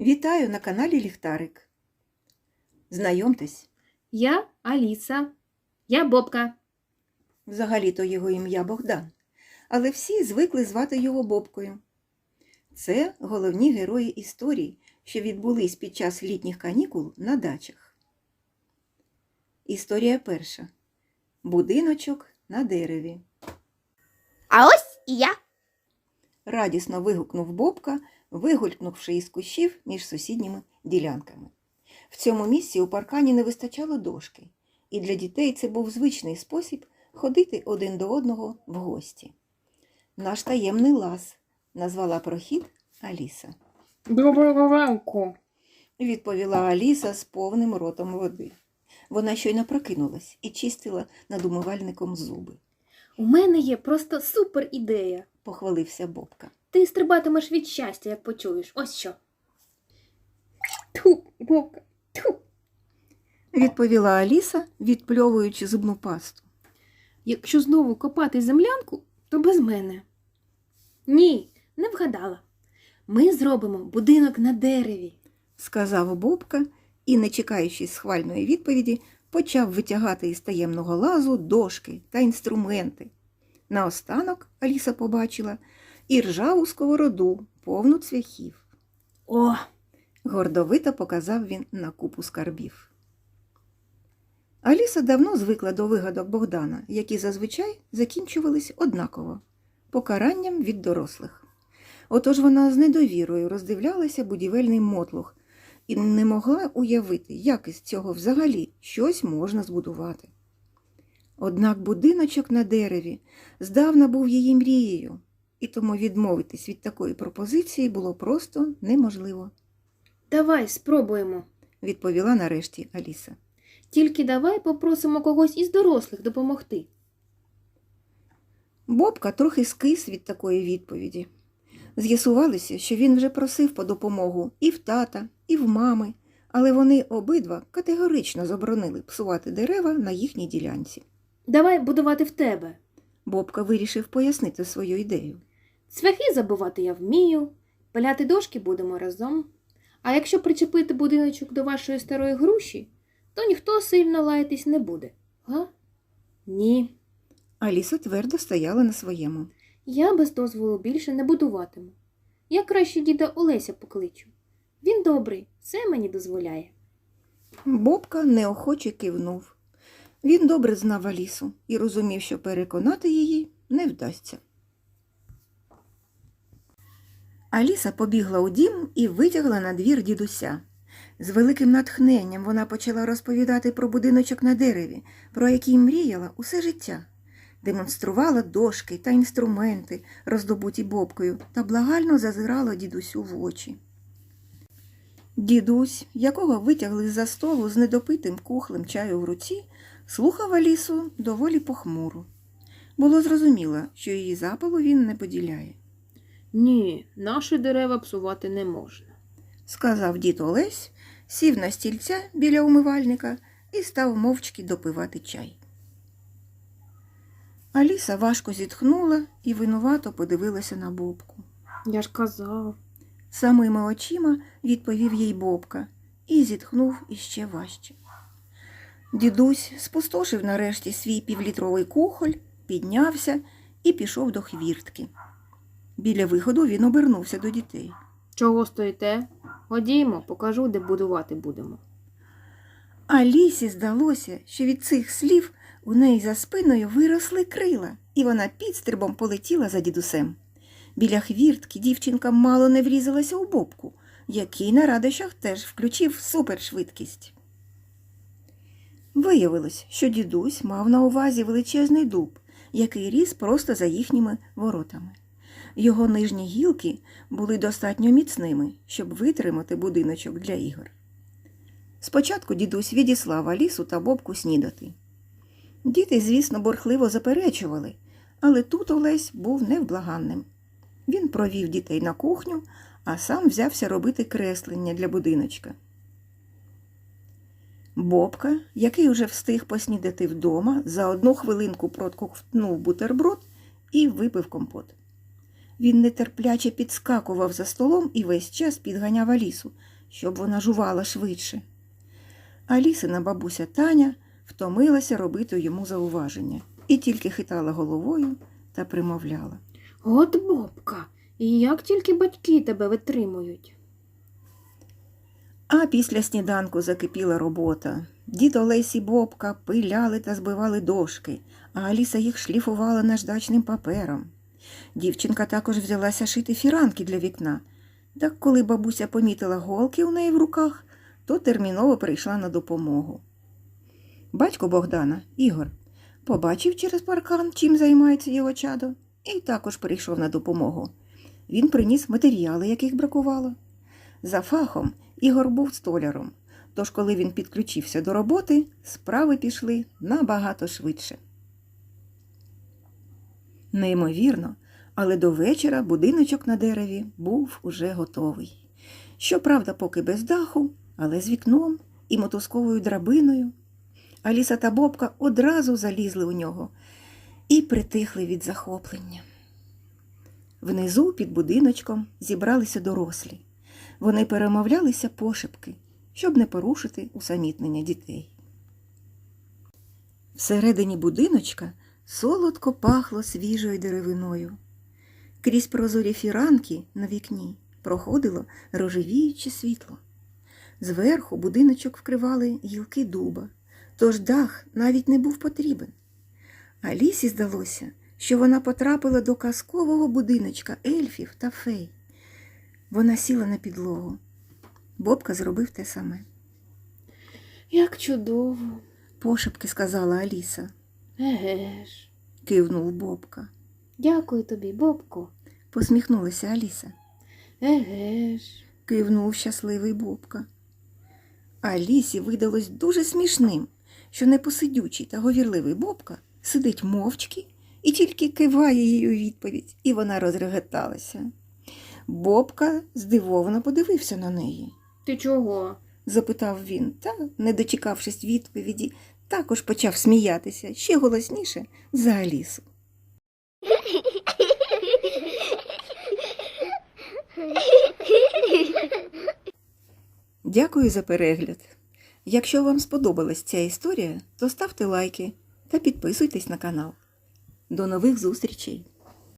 Вітаю на каналі Ліхтарик. Знайомтесь, Я Аліса. Я Бобка. взагалі-то його ім'я Богдан, але всі звикли звати його Бобкою. Це головні герої історій, що відбулись під час літніх канікул на дачах. Історія перша. Будиночок на дереві. А ось і я. Радісно вигукнув Бобка, вигулькнувши із кущів між сусідніми ділянками. В цьому місці у паркані не вистачало дошки, і для дітей це був звичний спосіб ходити один до одного в гості. Наш таємний лаз назвала прохід Аліса. Доброго ранку. Відповіла Аліса з повним ротом води. Вона щойно прокинулась і чистила над умивальником зуби. У мене є просто супер ідея. Похвалився Бобка. Ти стрибатимеш від щастя, як почуєш. Ось що. Ту, Бобка. Ту. Відповіла Аліса, відпльовуючи зубну пасту. Якщо знову копати землянку, то без мене. Ні, не вгадала. Ми зробимо будинок на дереві. сказав Бобка і, не чекаючи схвальної відповіді, почав витягати із таємного лазу дошки та інструменти. Наостанок Аліса побачила і ржаву сковороду, повну цвяхів. О, Гордовито показав він на купу скарбів. Аліса давно звикла до вигадок Богдана, які зазвичай закінчувались однаково покаранням від дорослих. Отож вона з недовірою роздивлялася будівельний мотлух і не могла уявити, як із цього взагалі щось можна збудувати. Однак будиночок на дереві здавна був її мрією, і тому відмовитись від такої пропозиції було просто неможливо давай спробуємо. відповіла нарешті Аліса. Тільки давай попросимо когось із дорослих допомогти. Бобка трохи скис від такої відповіді. З'ясувалося, що він вже просив по допомогу і в тата, і в мами, але вони обидва категорично заборонили псувати дерева на їхній ділянці. Давай будувати в тебе. Бобка вирішив пояснити свою ідею. Цвяхи забивати я вмію, пиляти дошки будемо разом. А якщо причепити будиночок до вашої старої груші, то ніхто сильно лаятись не буде. Га? Ні. Аліса твердо стояла на своєму. Я без дозволу більше не будуватиму. Я краще діда Олеся покличу. Він добрий, все мені дозволяє. Бобка неохоче кивнув. Він добре знав Алісу і розумів, що переконати її не вдасться. Аліса побігла у дім і витягла на двір дідуся. З великим натхненням вона почала розповідати про будиночок на дереві, про який мріяла усе життя. Демонструвала дошки та інструменти, роздобуті бобкою, та благально зазирала дідусю в очі. Дідусь, якого витягли з-за столу з недопитим кухлем чаю в руці, слухав Алісу доволі похмуро. Було зрозуміло, що її запалу він не поділяє. Ні, наші дерева псувати не можна. Сказав дід Олесь, сів на стільця біля умивальника і став мовчки допивати чай. Аліса важко зітхнула і винувато подивилася на Бобку. Я ж казав. Самими очима відповів їй Бобка і зітхнув іще важче. Дідусь спустошив нарешті свій півлітровий кухоль, піднявся і пішов до хвіртки. Біля виходу він обернувся до дітей. Чого стоїте? Ходімо, покажу, де будувати будемо. Алісі здалося, що від цих слів у неї за спиною виросли крила, і вона підстрибом полетіла за дідусем. Біля хвіртки дівчинка мало не врізалася у бобку, який на радощах теж включив супершвидкість. Виявилось, що дідусь мав на увазі величезний дуб, який ріс просто за їхніми воротами. Його нижні гілки були достатньо міцними, щоб витримати будиночок для ігор. Спочатку дідусь відіслав Алісу та Бобку снідати. Діти, звісно, борхливо заперечували, але тут Олесь був невблаганним. Він провів дітей на кухню, а сам взявся робити креслення для будиночка. Бобка, який уже встиг поснідати вдома, за одну хвилинку проткнув бутерброд і випив компот. Він нетерпляче підскакував за столом і весь час підганяв Алісу, щоб вона жувала швидше. Алісина бабуся Таня втомилася робити йому зауваження і тільки хитала головою та примовляла. От бобка, і як тільки батьки тебе витримують. А після сніданку закипіла робота. Дід Олесь Бобка пиляли та збивали дошки, а Аліса їх шліфувала наждачним папером. Дівчинка також взялася шити фіранки для вікна. Так коли бабуся помітила голки у неї в руках, то терміново прийшла на допомогу. Батько Богдана, Ігор, побачив через паркан, чим займається його чадо, і також прийшов на допомогу. Він приніс матеріали, яких бракувало. За фахом Ігор був столяром, тож коли він підключився до роботи, справи пішли набагато швидше. Неймовірно, але до вечора будиночок на дереві був уже готовий. Щоправда, поки без даху, але з вікном і мотузковою драбиною. Аліса та Бобка одразу залізли у нього і притихли від захоплення. Внизу під будиночком зібралися дорослі. Вони перемовлялися пошепки, щоб не порушити усамітнення дітей. Всередині будиночка солодко пахло свіжою деревиною. Крізь прозорі фіранки на вікні проходило рожевіюче світло. Зверху будиночок вкривали гілки дуба, тож дах навіть не був потрібен. Алісі здалося, що вона потрапила до казкового будиночка ельфів та фей. Вона сіла на підлогу. Бобка зробив те саме. Як чудово. Пошепки сказала Аліса. Еге ж. Кивнув Бобка. Дякую тобі, Бобко. Посміхнулася Аліса. Еге ж. Кивнув щасливий Бобка. Алісі видалось дуже смішним, що непосидючий та говірливий Бобка сидить мовчки і тільки киває їй у відповідь, і вона розреготалася. Бобка здивовано подивився на неї. Ти чого? запитав він, та, не дочекавшись відповіді, також почав сміятися ще голосніше за Алісу. Дякую за перегляд. Якщо вам сподобалась ця історія, то ставте лайки та підписуйтесь на канал. До нових зустрічей!